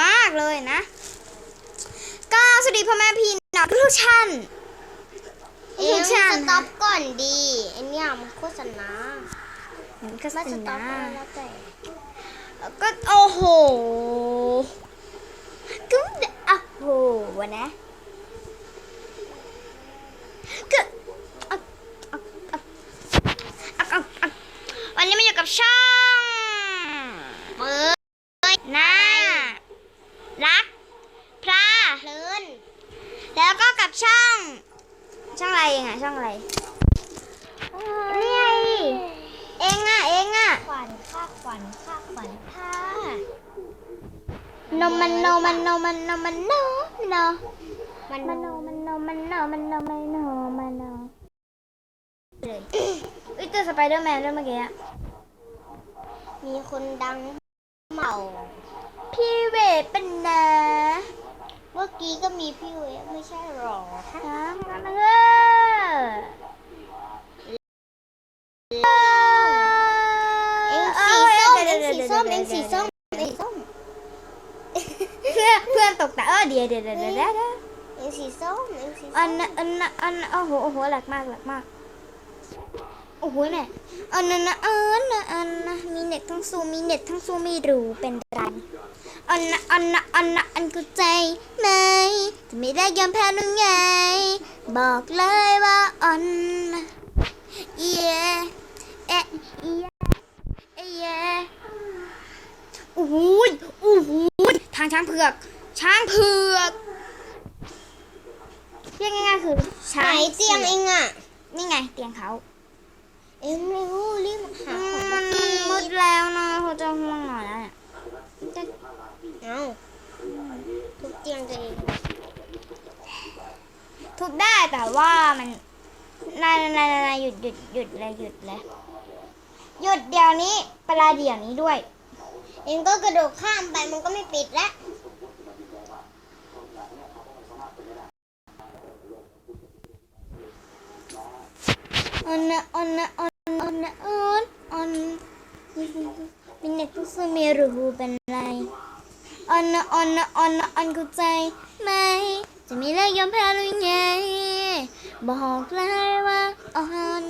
มากเลยนะ ก็สวัสดีพ่อแม่พี่น้องทุกท่านเอ็มสต็อปก่อนดีไอเนี่ยมันโฆษณาก็สไม่สต็อปนะก็แล้วแต่ก็โอ้โหก็โอ้โหวะนะก็อะอะอะอะอะอะวันนี้มาอยู่กับช่อง เปิด หน้ารักพระ เพลิน แล้วก็กับช่อง ช่องอะไร เองอะช่องอะไร นี่ไง เองอะเองอะขวัญค่าขวัญค่าขวัญค่านมมันโนมันโนมันโนมันโนโนมันมันโนมันโนมันโนมันโนมันโนมันโนเลยเอ้ยเจอสไปเดอร์แมนด้วยเมื่อกี้อะมีคนดังเหมาพี่เวทเป็นนะเมื่อ กี้ก็มีพี่เวฟไม่ใช่หรอน้ำกันเออเอ็งสีส้มเอ็งสีส้มเอ็งสีส้มเอ็งสีส้มเพื่อนเพื่อนตกตาเออเดี๋ยวเดี๋ยวเดี๋ยวเดี๋ยวเดี๋ยวเอ็งสีส้มเอ็งสีส้มอันน่ะอันน่ะอันโอ้โหโอ้โหหลักมากหลักมากโอ้โหเนี่ยอันนั้นอันน่ะอันน่ะมีเน็ตทั้งซูมีเน็ตทั้งซูมไม่รู้เป็นไร อันน่ะอันน่ะอันน่ะอันกูใจไหมจะไม่ได้ยอมแพ้หรือไง บอกเลยว่าอันน่ะเย่เอ๊ะเย่เอ๊ะเย่โอ้โหยโอ้โหยทางช้างเผือก ช้างเผือกเรียกง่ายๆคือไหนช้างเตียงเอ็งอะนี่ไงเตียงเขา เอ็งไม่รู้รีบหาอืของมมาตีมืดแล้วนะเขาจะห่วงหน่อยแล้ว เนี่ยเอ้าทุกเตียงจะดีทุบได้แต่ว่ามันนายนายนายหยุดหยุดหยุดเลยหยุดเลยหยุดเดี๋ยวนี้เวลาเดี๋ยวนี้ด้วย เอ็งก็กระโดดข้ามไปมันก็ไม่ปิดแล้วอันนะอันนะอันอันนะอันอันมินเน็ตก็สมีรู้เป็นไร อันนะอันนะอันนะอันเข้าใจไหม จะมีเลิกยอมแพ้หรือไง บอกเลยว่าอัน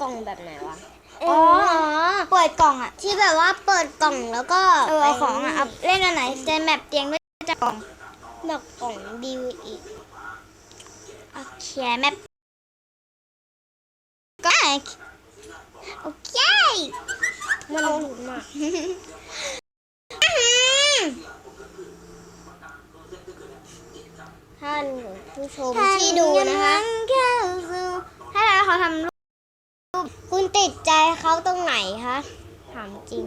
กล่องแบบไหนวะ อ๋อเปิดกล่องอะที่แบบว่าเปิดกล่องแล้วก็เออเอาของอะเอาเล่นอันไหนเจนแมปเตียงด้วยจะกล่องแบบกล่องดีวอีกโอเคแมปก็โอเค มันหลุดมากท่านผู้ชมที่ดูนะคะถ้าแล้วเขาทำรูปคุณติดใจเขาตรงไหนคะ ถามจริง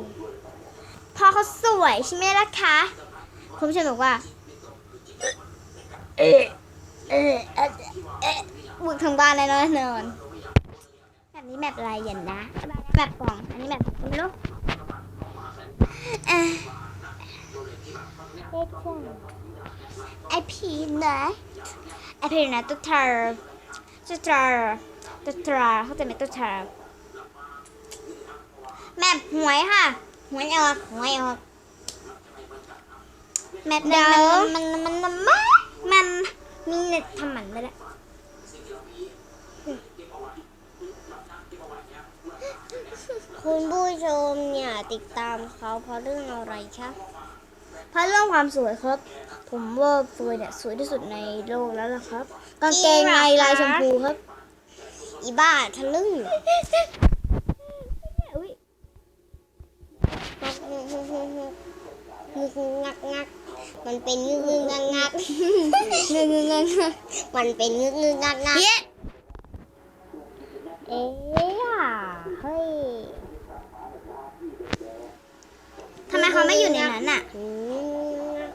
พอเขาสวยใช่ไหมล่ะคะ คุณผู้ชมบอกว่า เออเออเออเออบุกทางบ้านแน่นอนนอนแบบนี้แบบอะไรอย่างนะ แบบกล่อง อันนี้แบบไม่รู้เออเล็กจังไอพีนะไอพีนะตุ๊กตาตุ๊กตาตุ๊กตาเขาใจไหมตุ๊กตาแมปหวยค่ะหวยออกหวยออกแมปเดี๋ยวมันมันมันมันมันมันมีเน็ตทำมันไปแล้ว คุณผู้ชมเนี่ยติดตามเขาเพราะเรื่องอะไรคะเพราะเรื่องความสวยครับ ผมว่าเฟยเนี่ยสวยที่สุดในโลกแล้วล่ะครับ กางเกงในลายชมพูครับ อีบ้าทะลึ่งอุ๊ยงักงักมันเป็นงึกงึกงักงักเงยเงยเงยเงยมันเป็นงึกงึกงักงัก เย้ เอ๊ะเฮ้ย ทำไมเขาไม่อยู่ในนั้นอะ อืม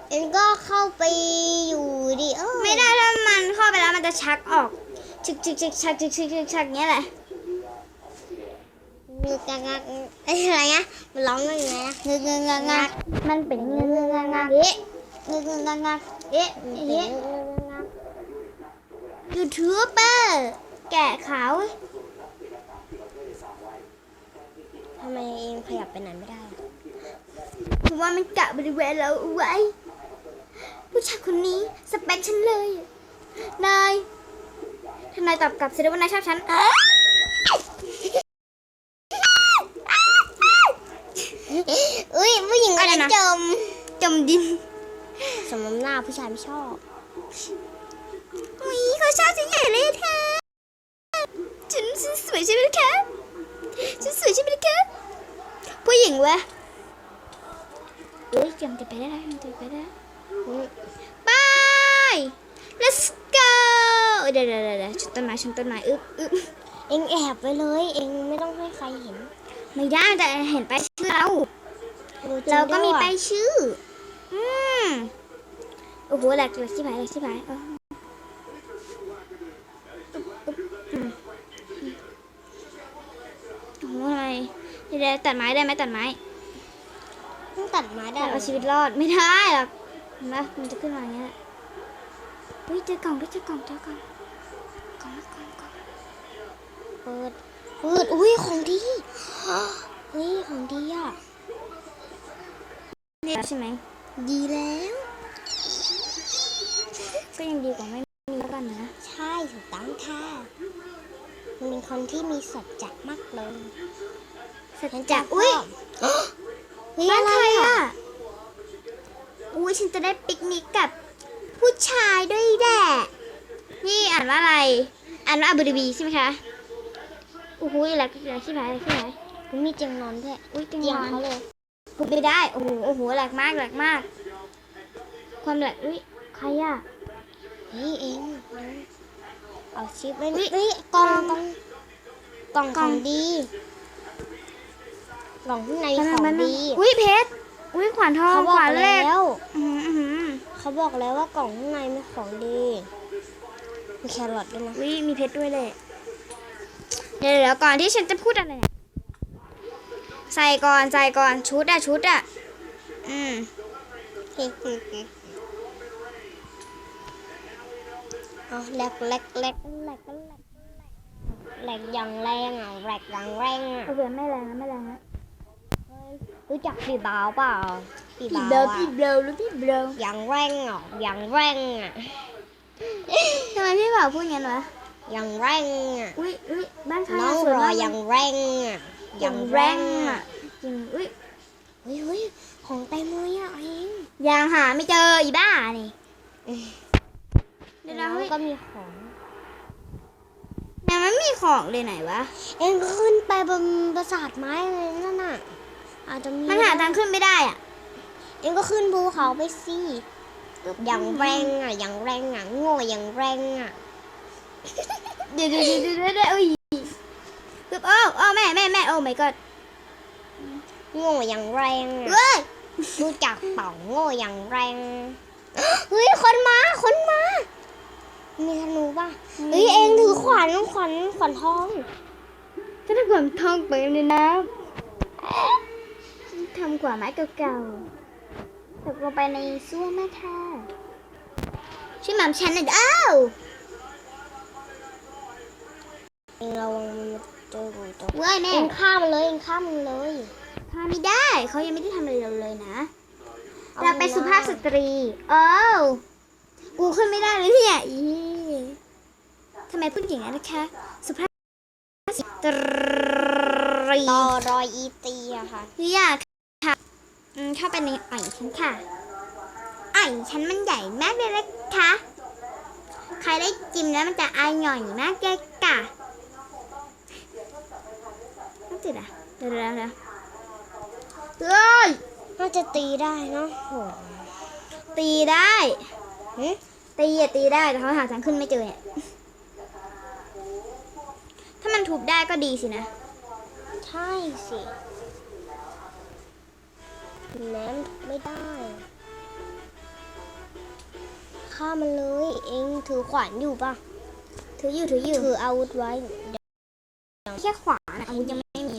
เอ็นก็เข้าไปอยู่ดิเออไม่ได้ถ้ามันเข้าไปแล้วมันจะชักออกชึกชึกชึกชักชึกชึกชึกชักเงี้ยแหละงึกงักงักเอ้ยอะไรนะมันร้องยังไงอะเงยเงยเงยเงยมันเป็นเงยเงยเงยเงยเอ๊ะเงยเงยเงยเงยเอ๊ะมันเป็นเอ๊ะงึกงึกงักยูทูบเบอร์แกะขาวททำไมเองขยับไปไหนไม่ได้อะ เพราะว่ามันกะบริเวณเราเอาไว้ ผู้ชายคนนี้สเปคฉันเลย นายถ้านายตอบกลับแสดงว่านายชอบฉันอุ้ยผู้หญิงอะไรกำลังนะจม จมดิน สมน้ำหน้าผู้ชายไม่ชอบ อุ้ยเขาชอบฉันใหญ่เลยเธอฉันฉันสวยใช่ไหมล่ะคะฉันสวยใช่ไหมล่ะคะผู้หญิงเวะ เอ้ยจำจะไปได้แล้วจำจะไปได้แล้วไป let's go เดี๋ยวเดี๋ยวเดี๋ยวเดี๋ยวชุดต้นไม้ชุดต้นไม้อึ๊บอึ๊บเองแอบไว้เลย เองไม่ต้องให้ใครเห็น ไม่ได้แต่เห็นไปายชื่อเราออจงเราก็มีด้วยไปายชื่อ อืมโอ้โหแหลกแหลกชิบหายแหลกชิบหายเอออืมโอ้โหทำไมเดี๋ยวตัดไม้ได้ไหมตัดไม้ ต้องตัดไม้ได้เอาชีวิตรอดไม่ได้หรอกเห็นไหมมันจะขึ้นมาอย่างเงี้ยแหละเฮ้ยเจอกล่องด้วยเจอกล่องเจอกล่องกล่องละกล่องกล่องเปิดเปิดอุ้ยของดีเฮ้ยของดีอะนี่ใช่ไหมดีแล้ว ก็ยังดีกว่าไม่มีแล้วกันนะ ใช่ถูกต้องค่ะมันเป็นคนที่มีสัจจะมากเลยสัจจะอุ้ย เฮ้ยบ้านอะไรใครอะอะอุ้ยฉันจะได้ปิกนิกกับ ผู้ชายด้วยแหละนี่อ่านว่าอะไร อ่านว่าอับรีบีใช่ไหมคะโอ้โหอะไรอะไรที่ไหนอะไรที่ไหนมันมีเตียงนอนด้วยอุ้ยเตียงเตียงนอนเขาเลยพูดไม่ได้โอ้โหโอ้โหแหลกมากแหลกมาก ความแหลกอุ้ยใครอะเฮ้ยเองเอาชิปไว้อุ๊ยเฮ้ยกล่องกล่องกล่องกขล่อองงดี กล่องข้างในแป๊บนึของแป๊บนึงดีอุ้ยเพชรอุ้ยขวานทองเขาบขอกวานเหล็กแล้วอื้อหืออื้อหือเขาบอกแล้วว่ากล่องข้างในมีของดีมีแครอทด้วยนะอุ้ยมีเพชรด้วยเลยเดี๋ยวเดี๋ยวก่อนที่ฉันจะพูดอะไรเนี่ยใส่ก่อนใส่ก่อนชุดอะชุดอะอืมเอาแหลกแหลกแหลกแหลกแหลกแหลกอย่างแรงอะแหลกอย่างแรงอะ โอเคไม่แรงนะไม่แรงนะ รู้จักปีบาวเปล่าปีพี่บาวเบลอะพี่เบลหรือพี่เบลอย่างแรงอะอย่างแรงอะทำไมพี่บ่าวพูดงั้นวะอย่างแรงอะอุ้ยอุ้ยบ้านใครน้องสวยรอมากอย่างแรงอะอย่างแรงอะจริงอุ้ยเฮ้ยเฮ้ยของเต็มเลยอะเองยังหาไม่เจออีบ้านี่เดี๋ยวน้นะองเฮ้ยก็มีของยังไม่มีของเลยไหนวะ เองขึ้นไปบนปราสาทไม้เลยนั่นน่ะ อาจจะมีมันหาทางขึ้นไม่ได้อะเองก็ขึ้นภูเขาไปสิอย่างแรงอะ อย่างแรงอะโง่อย่างแรงอะ เดี๋ยวเดี๋ยวเดี๋ยวเดี๋ยวเดี๋ยวอุ้ยปึ๊บโอ้โอ้แม่แม่แม่โอ้ my god โง่อย่างแรงอะเว้ยรู้จักเป่าโง่อย่างแรงเฮ้ยคนมาคนมา มีธนูป่ะเฮ้ยเองถือขวานขวานขวานทอง จะทำความทองไปในน้ำ ทำกว่าไม้เก่าๆตกลงไปในซ่วมแม่ท่าช่วยหม่ำฉันหน่อยเอ้าเองระวังมันเจอกูตัวเว้ยแม่เองฆ่ามันเลยเองฆ่ามันเลยทำไม่ได้เขายังไม่ได้ทำอะไรเราเลยนะเอาเราเป็นสุภาพสตรีเอ้ากูขึ้นไม่ได้เลยเนี่ยอีทำไมพูดอย่างนั้นนะคะ สุภาพสตรีต่อรอยอีตีอะค่ะอยากค่ะ อืมเข้าไปในอ่อยฉันค่ะอ่อยฉันมันใหญ่มากเลยนะคะใครได้จิ้มแล้วมันจะอร่อยมากเลยค่ะต้องติดอะเดี๋ยวเดี๋ยวเดี๋ยวเฮ้ยน่าจะตีได้เนาะโหตีได้ตีอะตีได้แต่เขาหาทางขึ้นไม่เจอเนี่ยถ้ามันทุบได้ก็ดีสินะ ใช่สิ แม้มไม่ได้ ฆ่ามันเลย เองถือขวานอยู่ป่ะถืออยู่ถืออยู่ถืออาวุธไว้แค่ขวานอะอาวุธยังไม่มี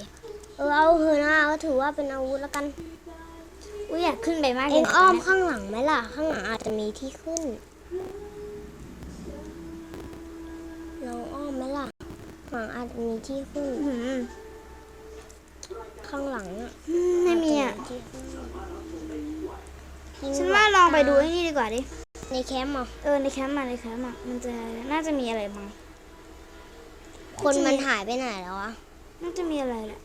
เออเอาเถอะนะก็ถือว่าเป็นอาวุธแล้วกันอุ้ยอยากขึ้นไปมากเอเลยงอ้อมข้างหลังไหมล่ะ ข้างหลังอาจจะมีที่ขึ้นลองอ้อมไหมล่ะข้างหลังอาจจะมีที่ขึ้นอื้อหือฆ่า ข้างหลังอะอืมไม่มีอะทิ้งฉันว่าลองไปดูไอ้นี่ดีกว่าดิ ในแคมป์อะเออในแคมป์มาในแคมป์อะมันจะน่าจะมีอะไรบ้างคนมันหายไปไหนแล้ววะน่าจะมีอะไรแหละ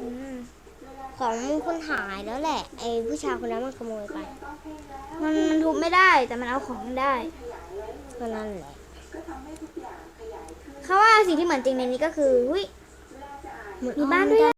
อืมของมึงคนหายแล้วแหละ ไอ้ผู้ชายคนนั้นมันขโมยไป มันมันทุบไม่ได้แต่มันเอาของได้ก็นั่นแหละ เขาว่าสิ่งที่เหมือนจริงในนี้ก็คือหุ้ยมีบ้านด้วย